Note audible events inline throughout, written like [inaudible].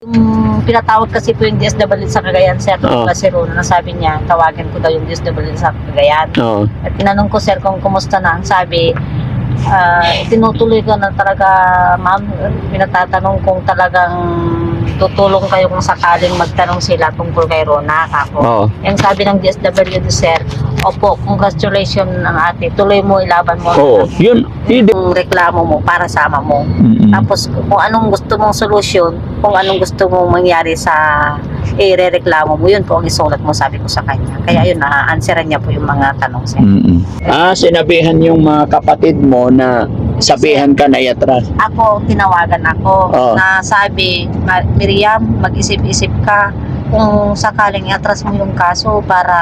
Yung pinatawag kasi po yung DSWD sa Cagayan, Sir, Oo. oh. si Rona, na sabi niya, tawagan ko daw yung DSWD sa Cagayan. Oo. At tinanong ko, Sir, kung kumusta na. Ang sabi, ah, tinutuloy ko na talaga, ma'am, pinatatanong kung talagang tutulong kayo kung sakaling magtanong sila tungkol kay Rona. Kako. Oo. Yung sabi ng DSWD, Sir, opo, congratulations ng ate, tuloy mo, ilaban mo. Oo. Yun. Hindi. Yung reklamo mo para sa ama mo. Mm-mm. Tapos kung anong gusto mong solusyon, kung anong gusto mong mangyari sa irereklamo mo, yun po ang isulat mo, sabi ko sa kanya. Kaya yun, na-answeran niya po yung mga tanong sir. Mm-mm. Ah, sinabihan yung mga kapatid mo na sabihan ka na iatras. Ako, tinawagan ako Oo. na sabi, "Ma- Miriam, mag-isip-isip ka kung sakaling iatras mo yung kaso para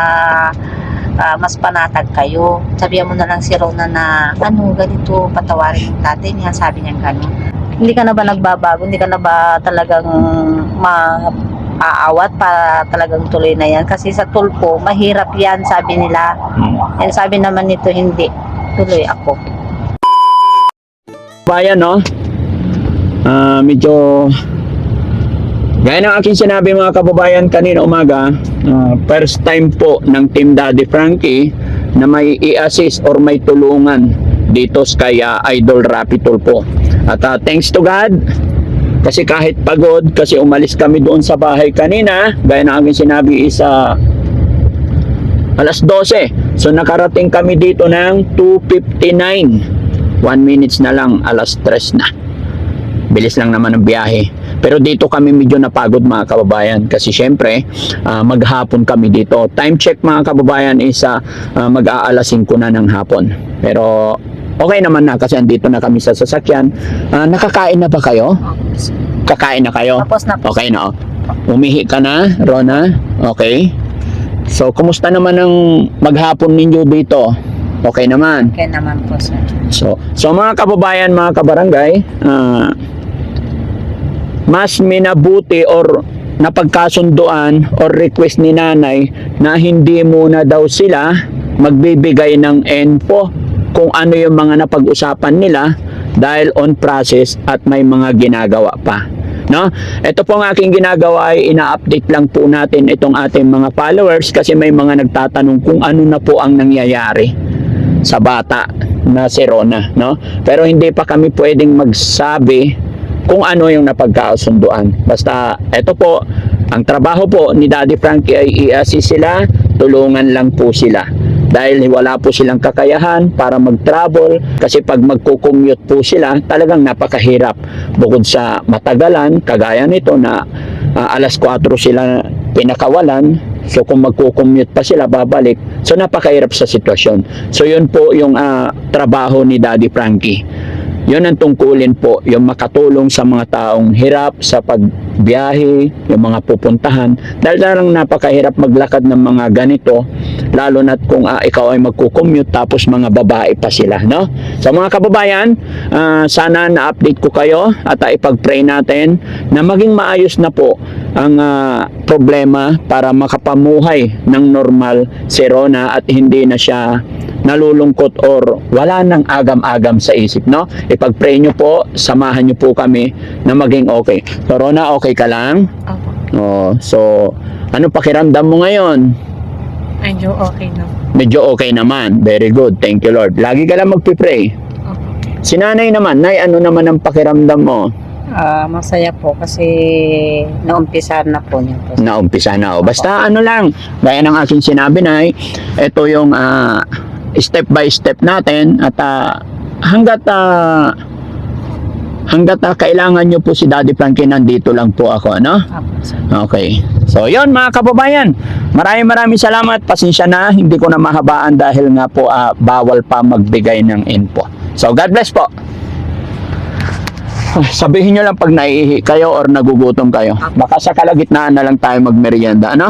ah, mas panatag kayo. Sabihan mo na lang si Rona na, ano, ganito, patawarin yung tatay niya, sabi niya gano'n. Hindi ka na ba nagbabago? Hindi ka na ba talagang ma aawat para talagang tuloy na yan? Kasi sa tulpo, mahirap yan, sabi nila. Mm. And sabi naman nito, hindi. Tuloy ako. Bayan, no? Ah, medyo Gaya ng aking sinabi mga kababayan kanina umaga, ah, first time po ng Team Daddy Frankie na may i-assist or may tulungan dito sa kaya Idol Rapi Tulpo. At ah, thanks to God, kasi kahit pagod, kasi umalis kami doon sa bahay kanina, gaya ng aking sinabi isa alas 12. So nakarating kami dito ng 2.59. 1 minutes na lang, alas 3 na. Bilis lang naman ang biyahe. Pero dito kami medyo napagod mga kababayan kasi syempre ah, maghapon kami dito. Time check mga kababayan is ah, ah, mag-aalas 5 na ng hapon. Pero okay naman na kasi andito na kami sa sasakyan. Ah, nakakain na ba kayo? Kakain na kayo? Tapos na. Okay na. oh. Umihi ka na, Rona? Okay. So, kumusta naman ang maghapon ninyo dito? Okay naman. Okay naman po, sir. So, so mga kababayan, mga kabarangay, ah, mas minabuti or napagkasunduan or request ni nanay na hindi muna daw sila magbibigay ng info kung ano yung mga napag-usapan nila dahil on process at may mga ginagawa pa. No? Ito po ang aking ginagawa ay ina-update lang po natin itong ating mga followers kasi may mga nagtatanong kung ano na po ang nangyayari sa bata na si Rona, no? Pero hindi pa kami pwedeng magsabi kung ano yung napagkasunduan. Basta ito po, ang trabaho po ni Daddy Frankie ay i-assist sila, tulungan lang po sila. Dahil wala po silang kakayahan para mag-travel kasi pag magko-commute po sila, talagang napakahirap. Bukod sa matagalan, kagaya nito na ah, alas 4 sila pinakawalan, so kung magko-commute pa sila babalik, so napakahirap sa sitwasyon. So yun po yung ah, trabaho ni Daddy Frankie. Yun ang tungkulin po, yung makatulong sa mga taong hirap sa pagbiyahe, yung mga pupuntahan. Dahil lang napakahirap maglakad ng mga ganito, lalo na't kung ah, ikaw ay magkukommute tapos mga babae pa sila, no? Sa mga kababayan, ah, sana na-update ko kayo at ah, ipag-pray natin na maging maayos na po ang ah, problema para makapamuhay ng normal si Rona at hindi na siya nalulungkot or wala nang agam-agam sa isip, no? Ipag-pray nyo po, samahan nyo po kami na maging okay. So, Rona, okay ka lang? Opo. Oh, so, ano pakiramdam mo ngayon? Medyo okay na. Medyo okay naman. Very good. Thank you, Lord. Lagi ka lang magpipray. Opo. Si nanay naman, nay, ano naman ang pakiramdam mo? Ah, masaya po kasi naumpisahan na po niya po. Naumpisa na. O, basta ano lang, gaya ng aking sinabi, nay, ito yung ah, step by step natin at ah, hanggat ah, hanggat ah, kailangan nyo po si Daddy Frankie nandito lang po ako, ano? Okay. So, yon mga kababayan. Maraming maraming salamat. Pasensya na, hindi ko na mahabaan dahil nga po ah, bawal pa magbigay ng info. So, God bless po. Sabihin nyo lang pag naiihi kayo or nagugutom kayo. Baka sa kalagitnaan na lang tayo magmerienda, ano?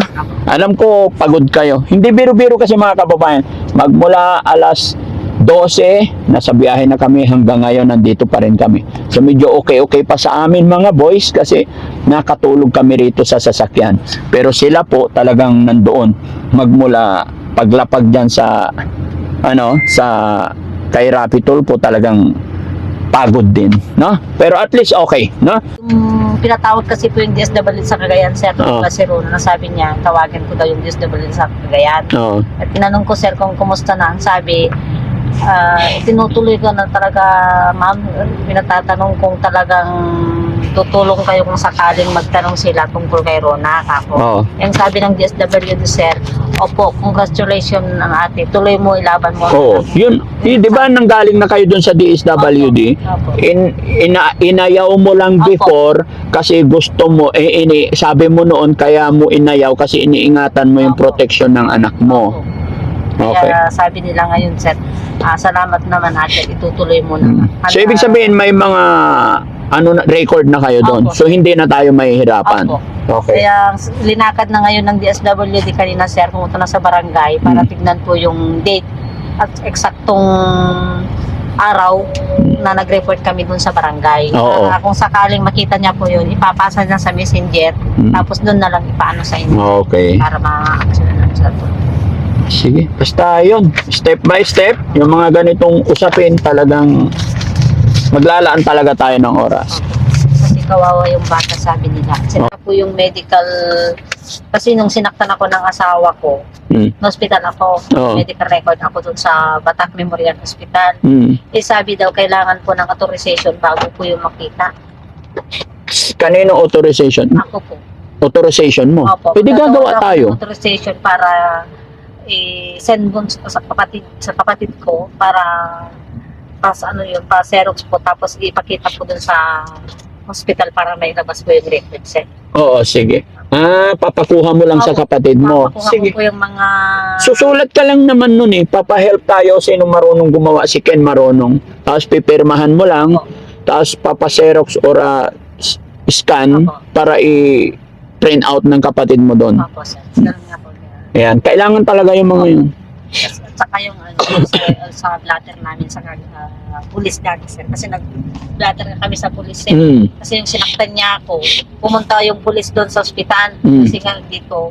Alam ko, pagod kayo. Hindi biro-biro kasi mga kababayan. Magmula alas 12, nasa biyahe na kami hanggang ngayon, nandito pa rin kami. So medyo okay-okay pa sa amin mga boys kasi nakatulog kami rito sa sasakyan. Pero sila po talagang nandoon magmula paglapag dyan sa ano sa kay Rapitol po talagang pagod din, no? Pero at least okay, no? Yung pinatawag kasi po yung DSWD sa Cagayan, sir, oh. si Rona, na sabi niya, tawagan ko daw yung DSWD sa Cagayan. Oo. At tinanong ko, sir, kung kumusta na. Ang sabi, ah, tinutuloy ko na talaga, ma'am, pinatatanong kung talagang tutulong kayo kung sakaling magtanong sila tungkol kay Rona. Ako. Oo. Yung sabi ng DSWD, sir, opo, congratulations ng ate, tuloy mo, ilaban mo. Oo. Yun, y- di ba nanggaling na kayo dun sa DSWD? Opo. In, ina, inayaw mo lang Opo. before kasi gusto mo, eh, ini, sabi mo noon kaya mo inayaw kasi iniingatan mo yung Opo. protection ng anak mo. Opo. Okay. Kaya sabi nila ngayon, sir, ah, salamat naman ate, itutuloy mo na. Mm. So, ibig sabihin may mga ano na, record na kayo doon. Opo. So, hindi na tayo mahihirapan. Opo. Okay. Kaya linakad na ngayon ng DSWD kanina sir, pumunta na sa barangay para Mm. tignan po yung date at eksaktong araw na nag-report kami dun sa barangay. Oo. Para kung sakaling makita niya po yun, ipapasa niya sa messenger, Mm. tapos dun na lang ipaano sa inyo Okay. para ma-action na. Sige. Basta yun. Step by step, yung mga ganitong usapin talagang maglalaan talaga tayo ng oras. Kasi kawawa yung bata sabi nila. Sila po yung medical, kasi nung sinaktan ako ng asawa ko, Mm. na-hospital ako, Oo. medical record ako dun sa Batak Memorial Hospital. Mm. Eh sabi daw, kailangan po ng authorization bago po yung makita. Kanino authorization? Ako po. Authorization mo? Opo. Pwede Magkakaroon gagawa ako tayo. ng Authorization para i-send dun sa sa kapatid, sa kapatid ko para pas ano yun, pa Xerox po tapos ipakita po dun sa hospital para may labas po yung record set. Oo, sige. Ah, papakuha mo lang sa Opo. kapatid mo. Sige. ko po yung mga Susulat ka lang naman nun eh. Papahelp tayo sino marunong gumawa. Si Ken marunong. Tapos pipirmahan mo lang. Opo. Tapos papaserox or ah, s- scan Opo. para i-train out ng kapatid mo doon. Opo, sir. Ganun nga po. Ayan. Kailangan talaga yung mga yun. At saka yung ano, sa, sa blatter namin sa uh, pulis dati, sir. Kasi nag-blatter kami sa pulis, sir. Mm. Kasi yung sinaktan niya ako, pumunta yung pulis doon sa ospital. Mm. Kasi nga dito,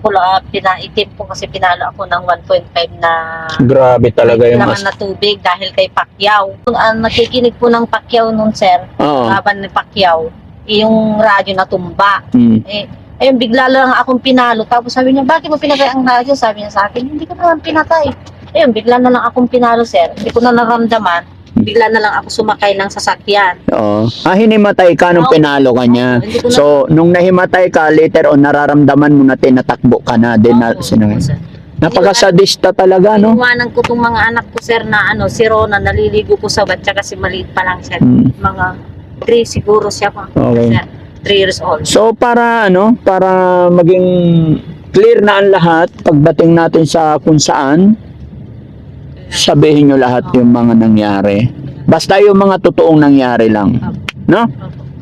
pula, pinaitim po kasi pinalo ako ng 1.5 na Grabe talaga yung mas... na tubig dahil kay Pacquiao. Kung uh, nakikinig po ng Pacquiao nun, sir, Oo. laban ni Pacquiao, yung radyo na tumba. Mm. Eh, ayun, bigla lang akong pinalo. Tapos sabi niya, bakit mo pinatay ang radyo? Sabi niya sa akin, hindi ko naman pinatay. Ayun, bigla na lang akong pinalo, sir. Hindi ko na naramdaman. Bigla na lang ako sumakay ng sasakyan. Oo. Ah, hinimatay ka nung Oo. pinalo ka niya. Hindi ko na- So, nung nahimatay ka, later on, nararamdaman mo na tinatakbo ka na din na Opo, sinungaling. sir. Napakasadista talaga, no? Iwanan ko tong mga anak ko, sir, na ano, si Rona, naliligo ko sa batya kasi maliit pa lang, sir. Mm. Mga 3 siguro siya pa. Okay. Sir, 3 years old. So, para, ano, para maging clear na ang lahat, pagdating natin sa kung saan, sabihin nyo lahat yung mga nangyari. Basta yung mga totoong nangyari lang. No?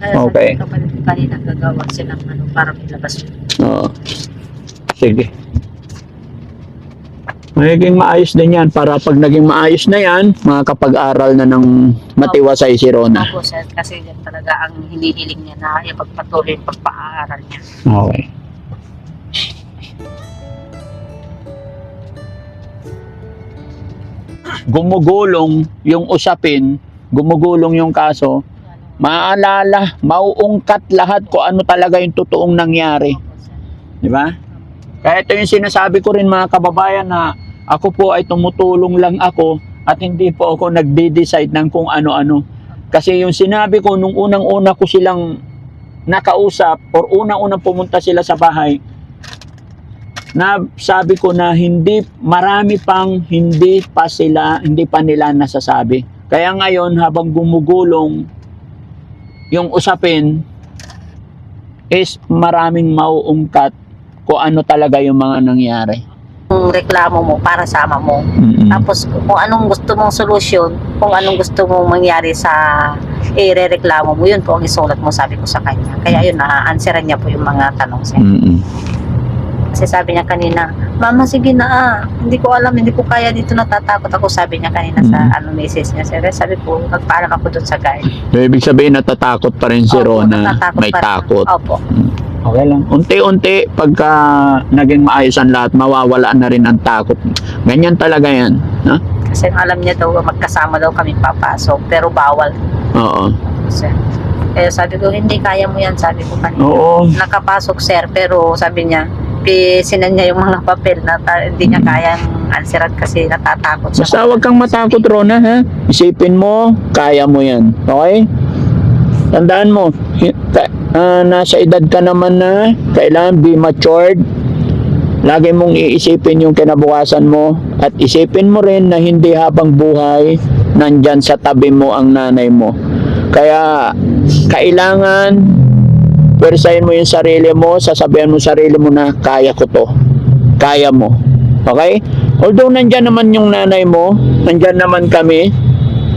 Okay. kanina gagawa silang ano, para may labas yun. Oo. Sige. Magiging maayos din yan para pag naging maayos na yan, makakapag-aral na ng matiwasay si Rona. Opo, sir, kasi yan talaga ang hinihiling niya na ipagpatuloy yung pagpaaral niya. Okay. Gumugulong yung usapin, gumugulong yung kaso, maalala, mauungkat lahat kung ano talaga yung totoong nangyari. Di ba? Kaya ito yung sinasabi ko rin mga kababayan na ako po ay tumutulong lang ako at hindi po ako nagde-decide ng kung ano-ano. Kasi yung sinabi ko nung unang-una ko silang nakausap or unang-unang pumunta sila sa bahay, na sabi ko na hindi marami pang hindi pa sila hindi pa nila nasasabi. Kaya ngayon habang gumugulong yung usapin is maraming mauungkat kung ano talaga yung mga nangyari. Yung reklamo mo para sa ama mo. Mm-mm. Tapos kung anong gusto mong solusyon, kung anong gusto mong mangyari sa irereklamo mo, yun po ang isulat mo sabi ko sa kanya. Kaya yun, na-answeran niya po yung mga tanong siya. Mm-mm. Kasi sabi niya kanina, Mama, sige na ah. Hindi ko alam, hindi ko kaya dito natatakot ako. Sabi niya kanina sa Mm. ano message niya. Sabi, sabi ko, nagpaalam ako doon sa guide. So, ibig sabihin natatakot pa rin si Opo, Rona. May pa rin. takot. Opo. Okay lang. Unti-unti, pagka naging maayos ang lahat, mawawala na rin ang takot. Ganyan talaga yan. No? Kasi alam niya daw magkasama daw kami papasok pero bawal Oo. sir. Eh sabi ko hindi kaya mo yan sabi ko kanina. Oo. Nakapasok sir pero sabi niya pisinan niya yung mga [laughs] papel na ta- hindi niya kayang ansiran kasi natatakot siya. Basta huwag kang matakot, Rona, ha? Isipin mo, kaya mo yan. Okay? Tandaan mo, ah, nasa edad ka naman na, kailangan be matured. Lagi mong iisipin yung kinabukasan mo at isipin mo rin na hindi habang buhay nandyan sa tabi mo ang nanay mo. Kaya kailangan persahin mo yung sarili mo, sasabihan mo sarili mo na kaya ko to. Kaya mo. Okay? Although nandyan naman yung nanay mo, nandyan naman kami,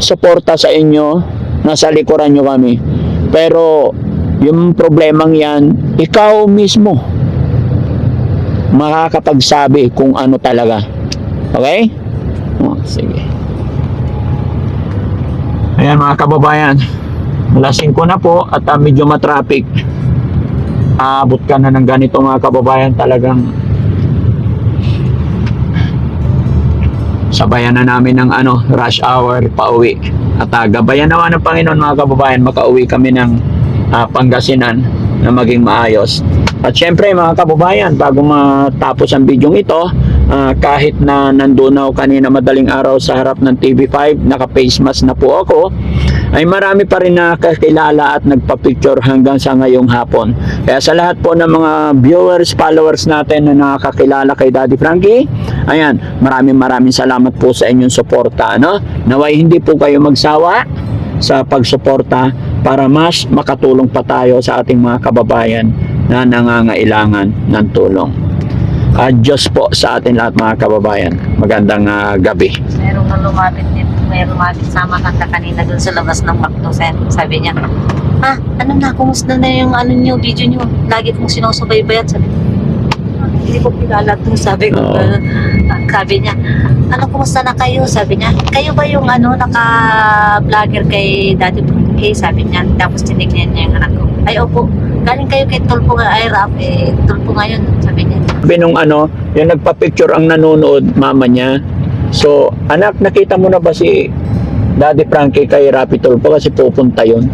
suporta sa inyo, nasa likuran nyo kami. Pero yung problemang yan, ikaw mismo makakapagsabi kung ano talaga. Okay? Oh, sige. Ayan mga kababayan, lasing ko na po at ah, medyo matraffic. Aabot ka na ng ganito mga kababayan talagang sabayan na namin ng ano, rush hour pauwi. At uh, gabayan naman ng Panginoon mga kababayan, makauwi kami ng ah, Pangasinan na maging maayos. At syempre mga kababayan, bago matapos ang bidyong ito, ah, kahit na nandun ako kanina madaling araw sa harap ng TV5, naka-face mask na po ako, ay marami pa rin nakakilala at nagpa-picture hanggang sa ngayong hapon. Kaya sa lahat po ng mga viewers, followers natin na nakakilala kay Daddy Frankie, ayan, maraming maraming salamat po sa inyong suporta. Ano? Naway hindi po kayo magsawa sa pagsuporta para mas makatulong pa tayo sa ating mga kababayan na nangangailangan ng tulong. At Diyos po sa atin lahat mga kababayan. Magandang ah, gabi. Meron na lumapit din, meron lumapit sa makanta kanina dun sa labas ng McDo. Sabi niya, ah, ano na, kumusta na yung ano niyo, video niyo? Lagi kong sinusubaybayan. Sabi ko, "Ah, hindi ko kilala to. Sabi ko. Ah, sabi niya, ano, kumusta na kayo? Sabi niya, kayo ba yung ano, naka-vlogger kay Daddy Frankie? Sabi niya, tapos tinignan niya yung anak ko. Ay, opo, galing kayo kay Tulpo nga, ay rap, eh, Tulpo ngayon, sabi niya. Sabi nung ano, yung nagpa-picture ang nanonood, mama niya. So, anak, nakita mo na ba si Daddy Frankie kay Rapi Tulfo kasi pupunta yon.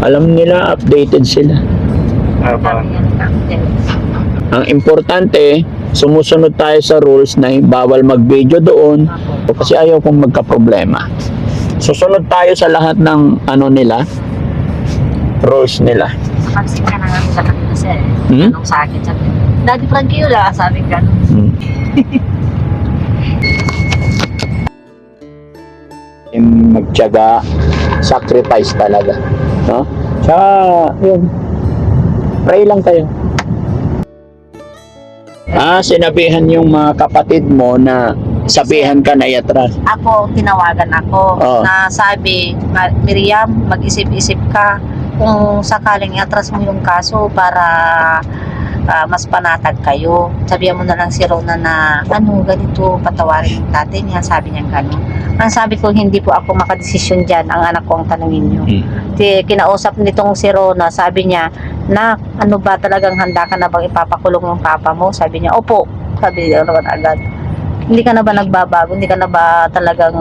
Alam nila, updated sila. Ang importante, sumusunod tayo sa rules na bawal mag-video doon kasi ayaw kong magka-problema. Susunod tayo sa lahat ng ano nila, rules nila. Napansin ka na nga sa kanila sir. Hmm? Anong sa akin sabi, Daddy Frankie wala, sabi ka. Hmm. [laughs] Yung magtiyaga, sacrifice talaga. No? Tsaka, yun, pray lang kayo. Ah, sinabihan yung mga kapatid mo na sabihan ka na iatras. Ako, tinawagan ako Oo. na sabi, "Ma- Miriam, mag-isip-isip ka kung sakaling atras mo yung kaso para ah, mas panatag kayo. Sabihan mo na lang si Rona na, ano, ganito, patawarin yung tatay niya. Sabi niya gano'n. Ang sabi ko, hindi po ako makadesisyon dyan. Ang anak ko ang tanungin niyo. Hmm. Di, kinausap nitong si Rona, sabi niya, na ano ba talagang handa ka na bang ipapakulong yung papa mo? Sabi niya, opo. Sabi niya naman agad. Hindi ka na ba nagbabago? Hindi ka na ba talagang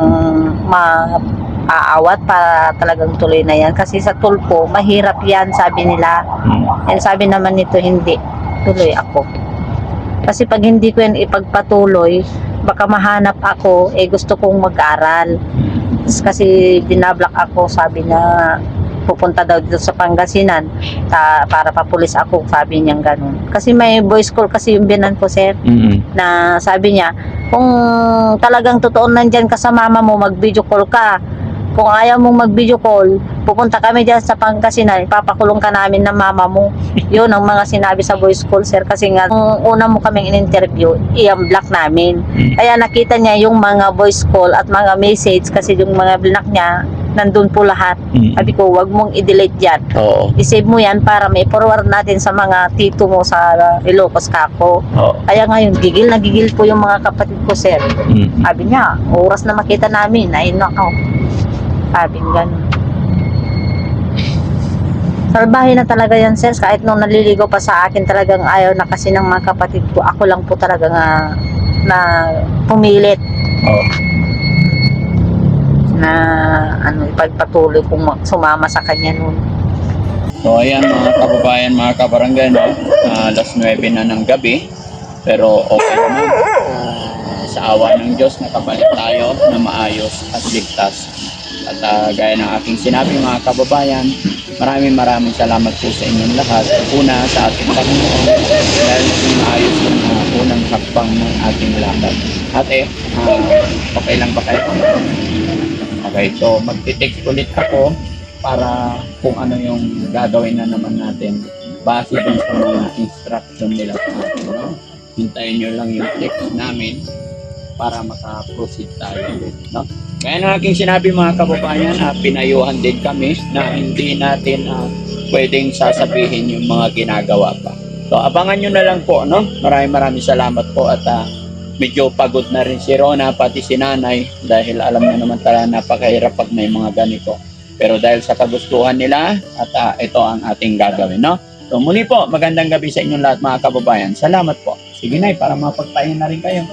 ma aawat para talagang tuloy na yan? Kasi sa tulpo, mahirap yan, sabi nila. Hmm. And sabi naman nito, hindi. Tuloy ako. Kasi pag hindi ko yan ipagpatuloy, baka mahanap ako, eh gusto kong mag-aral. Kasi dinablock ako, sabi niya, pupunta daw dito sa Pangasinan ta, para papulis ako, sabi niya ganun. Kasi may voice call kasi yung binan ko, sir, Mm. na sabi niya, kung talagang totoo nandyan ka sa mama mo, mag-video call ka. Kung ayaw mong mag-video call, pupunta kami dyan sa Pangasinan, ipapakulong ka namin ng mama mo. [laughs] Yun ang mga sinabi sa voice call, sir. Kasi nga, kung una mo kaming in-interview, i-block namin. Mm. Kaya nakita niya yung mga voice call at mga message kasi yung mga blinak niya, nandun po lahat. Mm. Sabi ko, wag mong i-delete yan. Oo. I-save mo yan para may forward natin sa mga tito mo sa uh, Ilocos Kako. Oo. Kaya ngayon, gigil na gigil po yung mga kapatid ko, sir. Mm. Sabi niya, oras na makita namin. Ay, nako. Sabi niya ganun. Salbahe na talaga yan, sir. Kahit nung naliligaw pa sa akin, talagang ayaw na kasi ng mga kapatid ko. Ako lang po talaga nga na pumilit. Oo. Na ano ipagpatuloy kung ma- sumama sa kanya noon. So ayan mga kababayan, mga kabarangay, no? Ah, alas 9 na ng gabi. Pero okay naman. Ah, sa awa ng Diyos, nakabalik tayo na maayos at ligtas. At ah, gaya ng aking sinabi mga kababayan, maraming maraming salamat po sa inyong lahat. Una sa ating Panginoon dahil maayos yung ah, unang hakbang ng ating lakad. Ate, ah, okay lang ba kayo? Okay, so magti-text ulit ako para kung ano yung gagawin na naman natin base dun sa mga instruction nila sa atin. No? Hintayin nyo lang yung text namin para maka-proceed tayo. No? Kaya na aking sinabi mga kababayan, ah, pinayuhan din kami na hindi natin ah, pwedeng sasabihin yung mga ginagawa pa. So abangan nyo na lang po. No? Maraming maraming salamat po at ah, medyo pagod na rin si Rona pati si Nanay dahil alam na naman talaga napakahirap pag may mga ganito. Pero dahil sa kagustuhan nila at ah, ito ang ating gagawin, no? So muli po, magandang gabi sa inyong lahat mga kababayan. Salamat po. Sige na, para mapagpahinga na rin kayo.